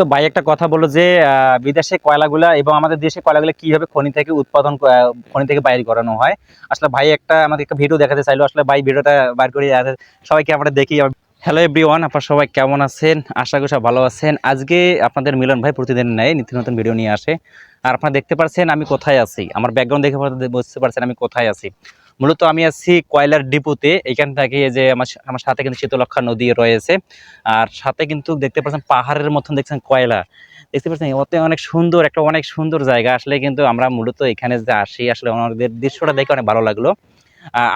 তো ভাই একটা কথা বলল যে বিদেশে কয়লাগুলা এবং আমাদের দেশে কয়লাগুলা কীভাবে খনি থেকে উৎপাদন খনি থেকে বাইর করানো হয়। আসলে ভাই একটা আমাকে একটা ভিডিও দেখাতে চাইলো। আসলে ভাই ভিডিওটা বাইর করে সবাইকে আমরা দেখি। হ্যালো এভরিওয়ান আপনার সবাই কেমন আছেন? আশা করি সব ভালো আছেন। আজকে আপনাদের মিলন ভাই প্রতিদিন নেয়, নিত্য নতুন ভিডিও নিয়ে আসে। আর আপনারা দেখতে পাচ্ছেন আমি কোথায় আছি। আমার ব্যাকগ্রাউন্ড দেখে বুঝতে পারছেন আমি কোথায় আছি। মূলত আমি আছি কয়লার ডিপুতে। এখান থেকে যে আমার আমার সাথে কিন্তু শীতলক্ষা নদী রয়েছে। আর সাথে কিন্তু দেখতে পাচ্ছেন পাহাড়ের মতন দেখছেন কয়লা। দেখতে পাচ্ছেন ওতে অনেক সুন্দর, একটা অনেক সুন্দর জায়গা। আসলে কিন্তু আমরা মূলত এখানে যে আসি, আসলে আমাদের দৃশ্যটা দেখে অনেক ভালো লাগল।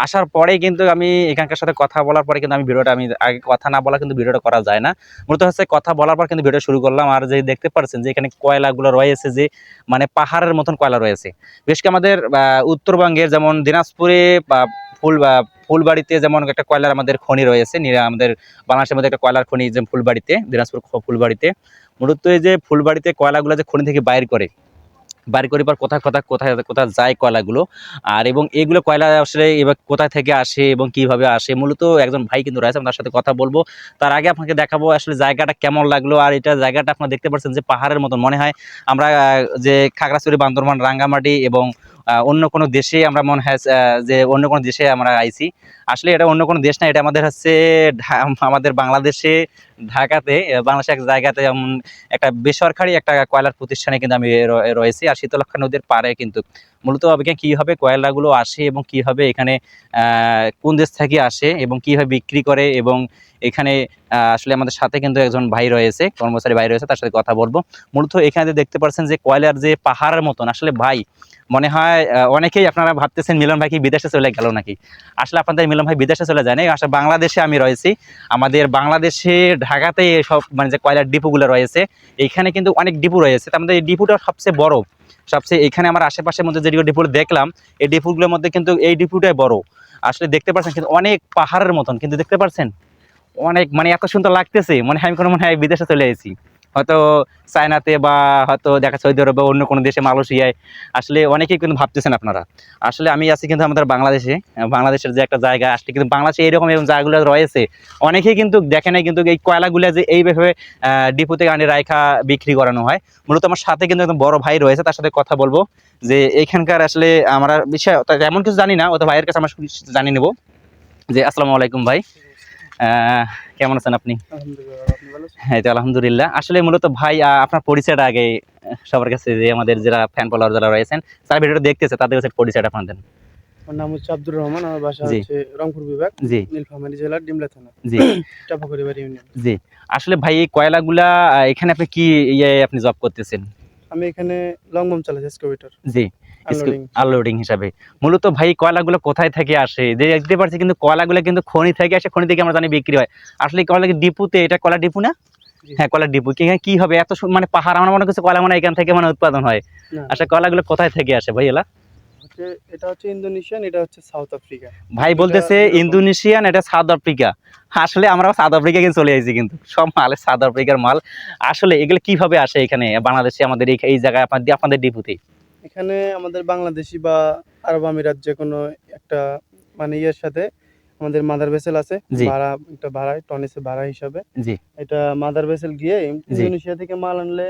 আসার পরে কিন্তু আমি এখানকার সাথে কথা বলার পরে কিন্তু আমি ভিডিওটা আমি আগে কথা না বলা কিন্তু ভিডিওটা করা যায় না। মূলত হচ্ছে কথা বলার পর কিন্তু ভিডিও শুরু করলাম আর যে দেখতে পাচ্ছেন যে এখানে কয়লাগুলো রয়েছে যে মানে পাহাড়ের মতন কয়লা রয়েছে। বেশ কি আমাদের উত্তরবঙ্গের যেমন দিনাজপুরে বা ফুল ফুলবাড়িতে যেমন একটা কয়লার আমাদের খনি রয়েছে আমাদের বাংলাদেশের মধ্যে একটা কয়লার খনি যে ফুলবাড়িতে, দিনাজপুর ফুলবাড়িতে। মূলত এই যে ফুলবাড়িতে কয়লাগুলো যে খনি থেকে বাইর করে বাইর করে পর কোথায় কোথায় কোথায় কোথায় যায় কয়লাগুলো, আর এবং এগুলো কয়লা আসলে এবার কোথায় থেকে আসে এবং কীভাবে আসে, মূলত একজন ভাই কিন্তু রয়েছে তার সাথে কথা বলব। তার আগে আপনাকে দেখাবো আসলে জায়গাটা কেমন লাগল, আর এটা জায়গাটা আপনারা দেখতে পাচ্ছেন যে পাহাড়ের মতন মনে হয়। আমরা যে খাগড়াছড়ি, বান্দরবান, রাঙ্গামাটি এবং অন্য কোনো দেশে আমরা মনে হয় যে অন্য কোনো দেশে আমরা আইছি। আসলে এটা অন্য কোনো দেশ না, এটা আমাদের হচ্ছে আমাদের বাংলাদেশে ঢাকাতে বাংলাদেশে এক জায়গাতে যেমন একটা বেসরকারি একটা কয়লার প্রতিষ্ঠানে কিন্তু আমি রয়েছি। আর শীতলক্ষা নদীর পাড়ে কিন্তু মূলত এখানে কীভাবে কয়লাগুলো আসে এবং কীভাবে এখানে কোন দেশ থেকে আসে এবং কীভাবে বিক্রি করে এবং এখানে আসলে আমাদের সাথে কিন্তু একজন ভাই রয়েছে, কর্মচারী ভাই রয়েছে, তার সাথে কথা বলব। মূলত এখানে দেখতে পাচ্ছেন যে কয়লার যে পাহাড়ের মতন, আসলে ভাই, মনে হয় অনেকেই আপনারা ভাবতেছেন, মিলন ভাই কি বিদেশে চলে গেল নাকি? আসলে আপনাদের মিলন ভাই বিদেশে চলে যায় না আসলে বাংলাদেশে আমি রয়েছি। আমাদের বাংলাদেশে ঢাকাতে সব মানে যে কয়লার ডিপুগুলো রয়েছে, এইখানে কিন্তু অনেক ডিপু রয়েছে। তার মধ্যে এই ডিপুটা সবচেয়ে বড়। সবচেয়ে এখানে আমার আশেপাশের মধ্যে যেগুলো ডিপু দেখলাম, এই ডিপুগুলোর মধ্যে কিন্তু এই ডিপুটাই বড়। আসলে দেখতে পাচ্ছেন কিন্তু অনেক পাহাড়ের মতন, কিন্তু দেখতে পাচ্ছেন অনেক মানে এত সুন্দর লাগতেছে মানে আমি কোনো মনে হয় বিদেশে চলে এসেছি হয়তো চায়নাতে বা হয়তো দেখা সৌদি আরব অন্য কোনো দেশে মালয়েশিয়ায়, আসলে অনেকেই কিন্তু ভাবতেছেন আপনারা। আসলে আমি আছি কিন্তু আমাদের বাংলাদেশে, বাংলাদেশের যে একটা জায়গা, আসলে কিন্তু বাংলাদেশে এইরকম এরকম জায়গাগুলো রয়েছে। অনেকেই কিন্তু দেখে নাই কিন্তু এই কয়লাগুলো যে এইভাবে ডিপো থেকে আনে রাইখা বিক্রি করানো হয়। মূলত আমার সাথে কিন্তু একদম বড় ভাই রয়েছে, তার সাথে কথা বলব। যে এখানকার আসলে আমরা বিষয়, তা এমন কিছু জানি না ও তো ভাইয়ের কাছে আমরা জানিয়ে নেব। যে, আসসালামু আলাইকুম ভাই। কেমন আছেন আপনি? হ্যাঁ তো আলহামদুলিল্লাহ। আসলে মূলত ভাই আপনার পরিচয়টা আগে সবার কাছে যে আমাদের যারা ফ্যান ফলোয়ার যারা রয়েছেন তারা ভিডিওটা দেখতেছে তাদের কাছে পরিচয়টা আপনার দেন। আমার নাম হচ্ছে আব্দুর রহমান আমার বাসা হচ্ছে রংপুর বিভাগ জি। নীলফামারী জেলার ডিমলা থানা। জি। চাপাকুড়ি ইউনিয়ন জি। আসলে ভাই এই কয়লাগুলা এখানে আপনি কি ইয়ে আপনি জব করতেছেন? আমি এখানে লং বম এক্সকাভেটর জি। আনলোডিং হিসাবে। মূলত ভাই কয়লাগুলো কোথায় থেকে আসে? যে দেখতে পাচ্ছি কিন্তু কয়লাগুলো কিন্তু খনি থেকে আসে খনি থেকে আমরা জানি বিক্রি হয়। আসলে কয়লা ডিপুতে? এটা কয়লা ডিপু না? হ্যাঁ কয়লা ডিপু। কি হবে? এত মানে পাহাড় আমরা মনে করছি কয়লা মানে এখান থেকে মানে উৎপাদন হয়। আসলে কয়লাগুলো কোথায় থেকে আসে ভাই এলা? এটা হচ্ছে ইন্দোনেশিয়ান এটা হচ্ছে সাউথ আফ্রিকা। ভাই বলতেছে ইন্দোনেশিয়ান এটা সাউথ আফ্রিকা। আসলে আমরা সাউথ আফ্রিকা কিন্তু চলে আসছি কিন্তু। সব মাল সাউথ আফ্রিকার মাল। আসলে এগুলো কীভাবে আসে এখানে বাংলাদেশে আমাদের এই- এই জায়গায় আপনাদের আপনাদের ডিপুতে এখানে আমাদের বাংলাদেশি বা আরব আমিরাত যে কোনো একটা মানে ইয়ের সাথে আমাদের মাদার ভেসেল আছে। ভাড়া একটা ভাড়ায় টনেসে ভাড়া হিসাবে। এটা মাদার ভেসেল গিয়ে ইন্দোনেশিয়া থেকে মাল আনলে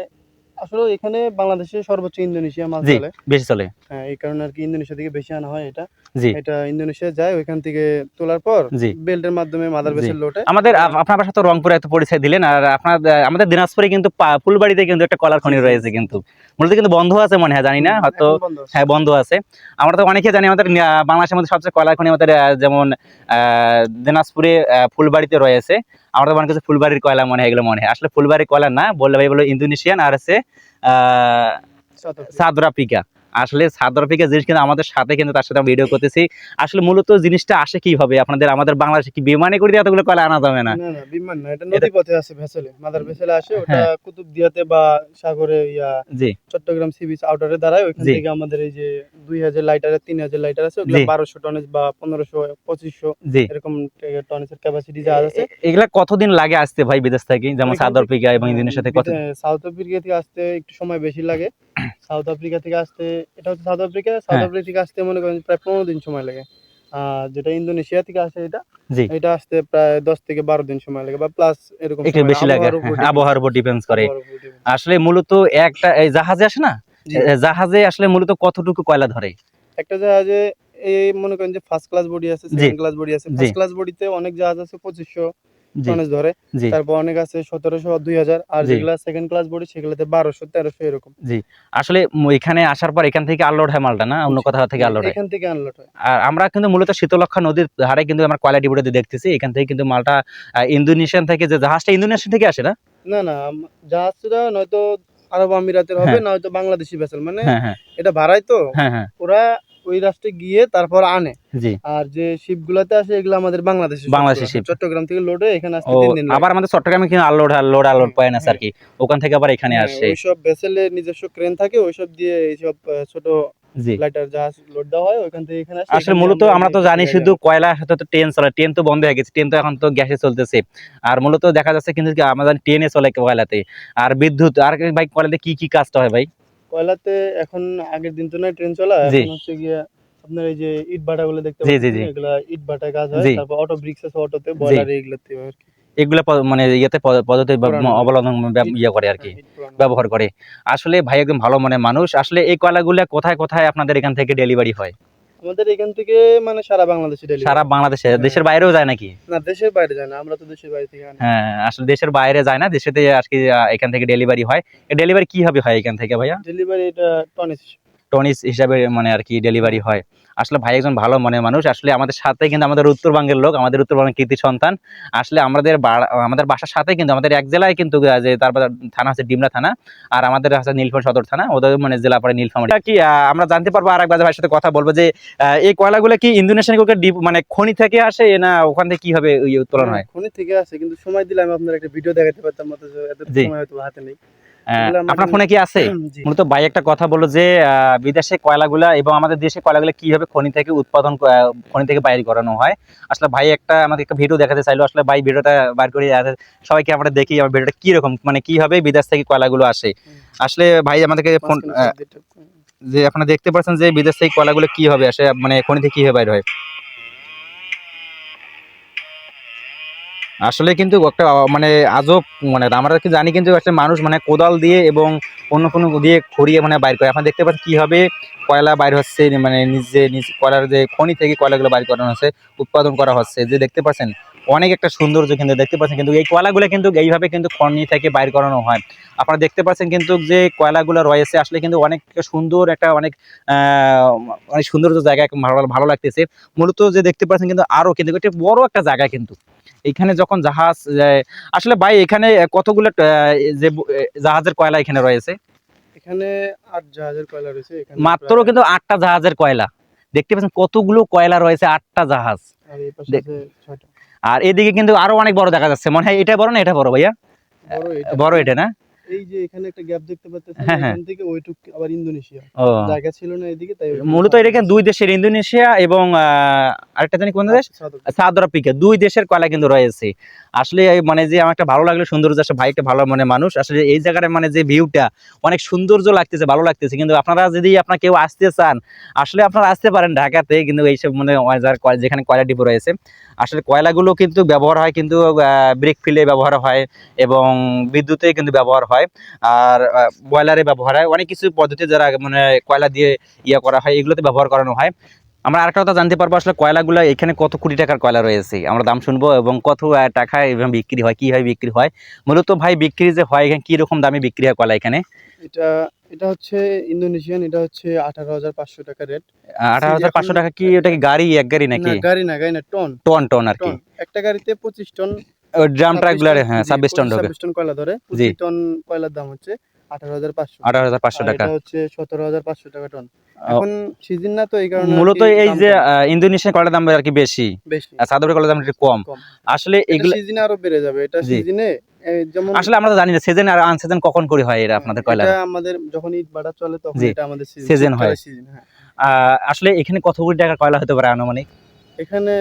আসলে এখানে বাংলাদেশে সর্বোচ্চ ইন্দোনেশিয়া জি চলে। বেশি চলে। হ্যাঁ এই কারণে আর কি ইন্দোনেশিয়া থেকে বেশি আনা হয় এটা। জি। এটা ইন্দোনেশিয়া যায় ওইখান থেকে তোলার পর জি। বেল্টের মাধ্যমে মাদার জি। বেসেল লোটে। আমাদের আপনার তো রংপুরে এত পরিচয় দিলেন আর আপনার আমাদের দিনাজপুরে কিন্তু ফুলবাড়িতে কিন্তু একটা কলার খনি রয়েছে কিন্তু। মূলত কিন্তু বন্ধ আছে মনে হয় জানি না হয়তো। হ্যাঁ বন্ধ আছে। আমরা তো অনেকে জানি আমাদের বাংলাদেশের মধ্যে সবচেয়ে কয়লা খনি আমাদের যেমন আহ, দিনাজপুরে ফুলবাড়িতে রয়েছে। আমরা তো মনে করছি ফুলবাড়ির কয়লা মনে হয় এগুলো মনে হয়। আসলে ফুলবাড়ির কয়লা না বললে ভাই বলো ইন্দোনেশিয়ান আর আছে সাউথ আফ্রিকা। আসলে আফ্রিকা জিনিস কিন্তু আমাদের সাথে কিন্তু তার সাথে ভিডিও করতেছি। আসলে মূলত জিনিসটা আসে কীভাবে? আপনাদের আমাদের বাংলাদেশে কি বিমানে করে দিয়ে এতগুলো কয়লা আনা যাবে না? বিমান না এটা নদী পথে ভেসেলে মাদার ভেসেলে আসে ওটা হ্যাঁ। কুতুবদিয়াতে বা সাগরে ইয়া জি। চট্টগ্রাম সি বিচ আউটারে দাঁড়ায় ওইখান থেকে আমাদের এই যে দুই হাজার লাইটারের তিন হাজার লাইটার আছে ওগুলো জি। বারোশো টনেজ বা পনেরোশো পঁচিশশো এরকম টনেজের ক্যাপাসিটি যা আছে। এগুলা কতদিন লাগে আসতে ভাই বিদেশ থেকে? যেমন থেকে- এবং কত সাউথ আফ্রিকা থেকে আসতে একটু সময় বেশি লাগে। সাউথ আফ্রিকা থেকে আসতে এটা হচ্ছে সাউথ আফ্রিকা সাউথ হ্যাঁ। আফ্রিকা থেকে আসতে মনে করেন প্রায় পনেরো দিন সময় লাগে। আহ, যেটা ইন্দোনেশিয়া থেকে আসে এটা এটা আসতে প্রায় দশ থেকে বারো দিন সময় লাগে বা প্লাস এরকম একটু বেশি লাগে। আবহাওয়ার উপর ডিপেন্ডস করে। আসলে মূলত একটা এই জাহাজে আসে না? জাহাজে আসলে মূলত কতটুকু কয়লা ধরে? একটা জাহাজে এই মনে করেন যে ফার্স্ট ক্লাস বডি আছে। সেকেন্ড ক্লাস বডি আছে। ফার্স্ট ক্লাস বডিতে অনেক জাহাজ আছে পঁচিশশো টনেজ ধরে। তারপর অনেক আছে সতেরোশো দুই হাজার আর জি। যেগুলা সেকেন্ড ক্লাস বডি সেগুলোতে বারোশো তেরোশো এরকম। আসলে এখানে আসার পর এখান থেকে আনলোড হয় মালটা না? অন্য কোথাও থেকে আনলোড এখান থেকে আনলোড হয়। আর আমরা কিন্তু মূলত শীতলক্ষা নদীর ধারে কিন্তু আমরা কয়লা ডিপোতে দেখতেছি। এখান থেকে কিন্তু মালটা ইন্দোনেশিয়ান থেকে যে জাহাজটা ইন্দোনেশিয়ান থেকে আসে না? না না জাহাজটা নয়তো আরব আমিরাতের হবে হ্যাঁ। নয়তো বাংলাদেশি ভেসেল মানে হ্যাঁ হ্যাঁ। এটা ভাড়াই তো। ওরা ওই রাষ্ট্রে গিয়ে তারপর আনে। জি। আর যে শিপ গুলাতে আসে এগুলো আমাদের বাংলাদেশি বাংলাদেশি ship ship। চট্টগ্রাম থেকে লোড হয়ে এখানে আসতে তিন দিন আবার আমাদের চট্টগ্রামে কিন্তু আনলোড আলোড আনলোড হ্যাঁ, পয়েন্ট আছে আর কি? ওখান থেকে আবার এখানে হ্যাঁ, আসে। ওইসব ভেসেলের নিজস্ব ক্রেন থাকে ওইসব দিয়ে এইসব ছোট লাইটার জাহাজ লোড দেওয়া হয় ওইখান থেকে এখানে আসে। আসলে মূলত আমরা তো জানি শুধু কয়লা সাথে তো ট্রেন চলে। ট্রেন তো বন্ধ হয়ে গেছে ট্রেন তো এখন তো গ্যাসে চলতেছে। আর মূলত দেখা যাচ্ছে কিন্তু আমাদের ট্রেনে চলে কয়লাতে। আর বিদ্যুৎ আর ভাই কয়লাতে কি কি কাজটা হয় ভাই? কয়লাতে এখন আগের দিন তো নয় ট্রেন চলা এখন হচ্ছে গিয়ে আপনার এই যে ইট ভাটা গুলো দেখতে পাচ্ছেন এগুলা ইট ভাটায় কাজ হয় তারপর অটো ব্রিক্স আছে অটোতে বয়লার এগুলাতে। এগুলা মানে ইয়েতে পদ্ধতি অবলম্বন ইয়ে করে আর কি হ্যাঁ। ব্যবহার করে। আসলে ভাই একদম ভালো মানে মানুষ। আসলে এই কয়লাগুলো কোথায় কোথায় আপনাদের এখান থেকে ডেলিভারি হয়? আমাদের এখান থেকে মানে সারা বাংলাদেশে সারা বাংলাদেশে? হ্যাঁ। দেশের বাইরেও যায় নাকি? না দেশের বাইরে যায় না আমরা তো দেশের বাইরে থেকে হ্যাঁ আসলে দেশের বাইরে যায় না দেশেতে আজকে এখান থেকে ডেলিভারি হয়। ডেলিভারি কীভাবে হয় এখান থেকে ভাইয়া? ডেলিভারি এটা টনিস টনিস হিসাবে মানে আর কি ডেলিভারি হয়। আসলে ভাই একজন ভালো মনের মানুষ। আসলে আমাদের সাথে কিন্তু আমাদের উত্তরবঙ্গের লোক আমাদের উত্তরবঙ্গের কৃতি সন্তান। আসলে আমাদের আমাদের বাসার সাথে কিন্তু আমাদের এক জেলায় কিন্তু যে তারপর থানা আছে ডিমলা থানা আর আমাদের আছে নীলফামারী সদর থানা। ওদের মানে জেলা পরে নীলফামারী। এটা কি আমরা জানতে পারব আর একবার ভাইয়ের সাথে কথা বলব যে এই কয়লাগুলো কি ইন্দোনেশিয়ান মানে খনি থেকে আসে না ওখান থেকে কীভাবে ইয়ে উত্তোলন হয়? খনি থেকে আসে কিন্তু সময় দিলে আমি আপনার একটা ভিডিও দেখাতে পারতাম এত সময় হয়তো হাতে নেই। আপনার ফোনে কি আছে? মূলত ভাই একটা কথা বলল যে বিদেশে কয়লাগুলা এবং আমাদের দেশে কয়লাগুলা কীভাবে খনি থেকে উৎপাদন খনি থেকে বাইর করানো হয়। আসলে ভাই একটা আমাকে একটা ভিডিও দেখাতে চাইলো। আসলে ভাই ভিডিওটা বাইর করে সবাইকে আমরা দেখি আমার ভিডিওটা কি রকম মানে কীভাবে বিদেশ থেকে কয়লাগুলো আসে? আসলে ভাই আমাদেরকে ফোন যে আপনারা দেখতে পাচ্ছেন যে বিদেশ থেকে কয়লাগুলো কীভাবে আসে মানে খনি থেকে কীভাবে বাইর হয়। আসলে কিন্তু একটা মানে আজব মানে আমরা কি জানি কিন্তু একটা মানুষ মানে কোদাল দিয়ে এবং অন্য কোনো দিয়ে খড়িয়ে মানে বাইর করে। আপনারা দেখতে পাচ্ছেন কীভাবে কয়লা বাইর হচ্ছে মানে নিজে নিজ কয়লার যে খনি থেকে কয়লাগুলো বাইর করানো হচ্ছে, উৎপাদন করা হচ্ছে। যে দেখতে পাচ্ছেন, অনেক একটা সৌন্দর্য কিন্তু দেখতে পাচ্ছেন। কিন্তু এই কয়লাগুলো কিন্তু এইভাবে কিন্তু খনি থেকে বাইর করানো হয়। আপনারা দেখতে পাচ্ছেন কিন্তু যে কয়লাগুলো রয়েছে, আসলে কিন্তু অনেক সুন্দর একটা, অনেক অনেক সৌন্দর্য জায়গা, ভালো ভালো লাগতেছে। মূলত যে দেখতে পাচ্ছেন কিন্তু আরও কিন্তু, এটা বড় একটা জায়গা কিন্তু। এখানে যখন জাহাজ আসলে ভাই এখানে কতগুলো যে জাহাজের কয়লা এখানে রয়েছে? এখানে আট জাহাজের কয়লা রয়েছে এখানে মাত্র কিন্তু আটটা জাহাজের কয়লা। দেখতে পাচ্ছেন কতগুলো কয়লা রয়েছে আটটা জাহাজ। আর এদিকে কিন্তু আরও অনেক বড় দেখা যাচ্ছে। মনে হয় এটা বড় না এটা বড় ভাইয়া? বড় এটা না? এই যে এখানে একটা গ্যাপ দেখতে পাচ্ছেন হ্যাঁ, হ্যাঁ। এখান থেকে ওইটুক আবার ইন্দোনেশিয়া। জায়গা ছিল না এদিকে তাই মূলত এটা দুই দেশের ইন্দোনেশিয়া এবং আরেকটা জানি কোন দেশ? South Africa. দুই দেশের কয়লা কিন্তু রয়েছে। আসলে মানে যে আমার একটা ভালো লাগল সৌন্দর্য আসলে ভাই একটা ভালো মানে মানুষ। আসলে এই জায়গার মানে যে ভিউটা অনেক সৌন্দর্য লাগতেছে ভালো লাগতেছে। কিন্তু আপনারা যদি আপনার কেউ আসতে চান আসলে আপনারা আসতে পারেন ঢাকাতে কিন্তু এইসব মানে যেখানে কয়লা ডিপো রয়েছে। আসলে কয়লাগুলো কিন্তু ব্যবহার হয় কিন্তু ব্রেক ফিলে ব্যবহার হয় এবং বিদ্যুতে কিন্তু ব্যবহার হয়। আর বয়লারে ব্যবহার হয়। অনেক কিছু পদ্ধতি যারা মানে কয়লা দিয়ে ইয়ে করা হয় এগুলোতে ব্যবহার করানো হয়। আমরা আরেকটা কথা জানতে পারব আসলে কয়লাগুলো এখানে কত কোটি টাকার কয়লা রয়েছে? আমরা দাম শুনব এবং কত টাকায় এবং বিক্রি হয় কীভাবে বিক্রি হয়? মূলত ভাই বিক্রি যে হয় এখানে কি রকম দামে বিক্রি হয় কয়লা এখানে? এটা এটা হচ্ছে ইন্দোনেশিয়ান এটা হচ্ছে আঠারো হাজার পাঁচশো টাকা রেট। আঠারো হাজার পাঁচশো টাকা কি ওটা কি গাড়ি এক গাড়ি নাকি? না গাড়ি না গাড়ি না টন। টন টন আর কি। একটা গাড়িতে পঁচিশ টন ড্রাম 26 ট্রাকগুলো হ্যাঁ ছাব্বিশ টন ঢোকে। 26 টন কয়লা ধরে? জি। টন কয়লার দাম হচ্ছে? আঠারো হাজার পাঁচশো। আঠারো হাজার পাঁচশো টাকা। হচ্ছে সতেরো হাজার পাঁচশো টাকা টন। এখন সিজন না তো এই কারণে মূলত এই যে ইন্দোনেশিয়ান কয়লার দাম আর কি বেশি? বেশি। সাদরের কয়লার দাম একটু কম। কম। আসলে এগুলো সিজনে আরও বেড়ে যাবে। এটা সিজনে যেমন আসলে আমরা তো জানি না সিজন আর আনসিজন কখন করে হয় এরা আপনাদের কয়লা এটা আমাদের যখন বাড়া চলে তখন এটা আমাদের সিজন হয়। হ্যাঁ। আসলে এখানে কত কোটি টাকার কয়লা হতে পারে আনুমানিক? এখানে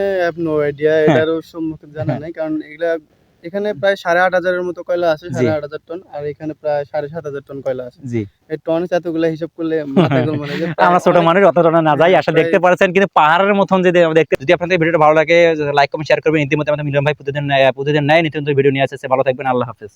নো আইডিয়া এটারও সম্মুখে জানা হ্যাঁ। নাই কারণ এগুলা এখানে প্রায় সাড়ে আট হাজারের মতো কয়লা আছে। সাড়ে আট হাজার টন আর এখানে প্রায় সাড়ে সাত হাজার টন কয়লা আছে জি এই টন এতগুলো হিসাব করলে হয়ে আমরা ছোট মানুষ অত টনা না যাই আসলে দেখতে পাচ্ছেন কিন্তু পাহাড়ের মতন যদি দেখতে যদি আপনাদের ভিডিওটা ভালো লাগে লাইক কমেন্ট শেয়ার করবেন ইতিমধ্যে আমাদের মিলন ভাই প্রতিদিন প্রতিদিন নেয় নিত্য নতুন ভিডিও নিয়ে আসছে ভালো থাকবেন আল্লাহ হাফেজ